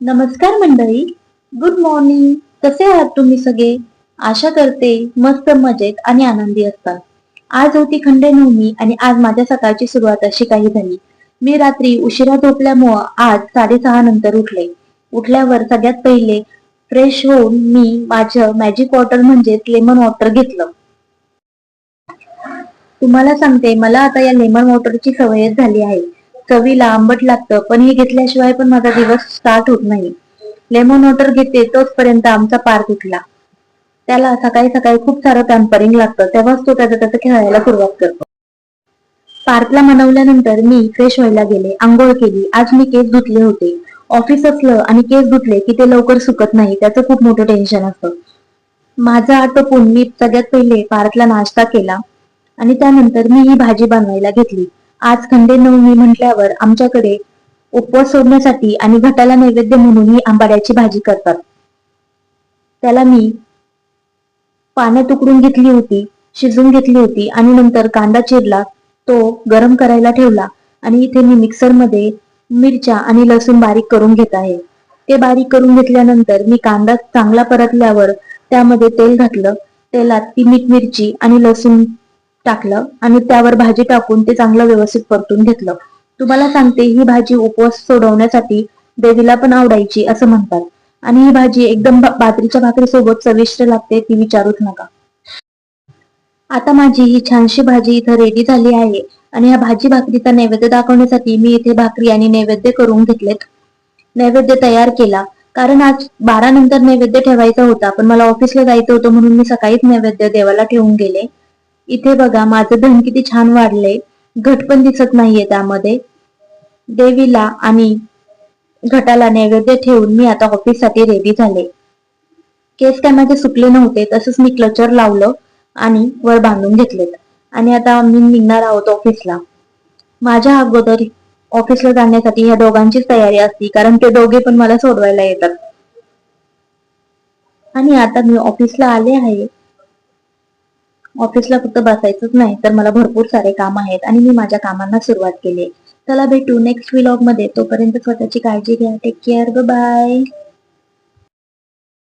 नमस्कार मंडळी. Good morning कसे आहात तुम्ही सगळे? आशा करते मस्त मजेत आणि आनंदी असतात आज होती खंडेनवमी आणि आज माझ्या सकाळची सुरुवात अशी काही झाली. मी रात्री उशिरा झोपल्यामुळं आज साडेसहा नंतर उठले. उठल्यावर सगळ्यात पहिले फ्रेश होऊन मी माझं मॅजिक वॉटर म्हणजेच लेमन वॉटर घेतलं. तुम्हाला सांगते मला आता या लेमन वॉटरची सवयच झाली आहे. चवीला आंबट लागतं पण हे घेतल्याशिवाय पण माझा दिवस स्टार्ट होत नाही. लेमन वॉटर घेते तोचपर्यंत आमचा पार्क तुटला. त्याला सकाळी सकाळी खूप सारं पॅम्परिंग लागतं तेव्हाच तो त्याचं त्याचं खेळायला सुरुवात करतो. पार्कला मनवल्यानंतर मी फ्रेश व्हायला गेले आंघोळ केली आज मी केस धुतले होते. ऑफिस असलं आणि केस धुतले की ते लवकर सुकत नाही त्याचं खूप मोठं टेन्शन असतं. माझं आटोपून मी सगळ्यात पहिले पार्कला नाश्ता केला आणि त्यानंतर मी ही भाजी बनवायला घेतली. आज खंडे नवमी म्हटल्यावर आमच्याकडे उपवास सोडण्यासाठी आणि घटाला नैवेद्य म्हणून ही आंबाड्याची भाजी करतात. त्याला मी पानं तुकडून घेतली होती शिजून घेतली होती आणि नंतर कांदा चिरला तो गरम करायला ठेवला आणि इथे मी मिक्सरमध्ये मिरच्या आणि लसूण बारीक करून घेत आहे. ते बारीक करून घेतल्यानंतर मी कांदा चांगला परतल्यावर त्यामध्ये तेल घातलं. तेलात ती मीठ मिरची आणि लसूण टाकलं आणि त्यावर भाजी टाकून ते चांगलं व्यवस्थित परतून घेतलं. तुम्हाला सांगते ही भाजी उपवास सोडवण्यासाठी देवीला पण आवडायची असं म्हणतात. आणि ही भाजी एकदम बाजरीच्या भाकरी सोबत चविष्ट लागते ती विचारूच नका. आता माझी ही छानशी भाजी इथं रेडी झाली आहे आणि ह्या भाजी भाकरीचा नैवेद्य दाखवण्यासाठी मी इथे भाकरी आणि नैवेद्य करून घेतलेत. नैवेद्य तयार केला. कारण आज बारा नंतर नैवेद्य ठेवायचा होता पण मला ऑफिसला जायचं होतं म्हणून मी सकाळीच नैवेद्य देवाला ठेवून गेले. इथे बघा माझं धन किती छान वाढलंय. घट पण दिसत नाहीये त्यामध्ये. देवीला आणि घटाला नैवेद्य ठेवून मी आता ऑफिससाठी रेडी झाले. केस काय माझे सुकले नव्हते तसंच मी क्लचर लावलं आणि वर बांधून घेतलेत. आणि आता मी निघणार आहोत ऑफिसला. माझ्या अगोदर ऑफिसला जाण्यासाठी ह्या दोघांचीच तयारी असती कारण ते दोघे पण मला सोडवायला येतात. आणि आता मी ऑफिसला आले आहे. ऑफिसला फक्त बसायचंच नाही तर मला भरपूर सारे काम आहेत आणि मी माझ्या कामांना सुरुवात केली. चला भेटू नेक्स्ट व्लॉगमध्ये. तोपर्यंत स्वतःची काळजी घ्या. Take care bye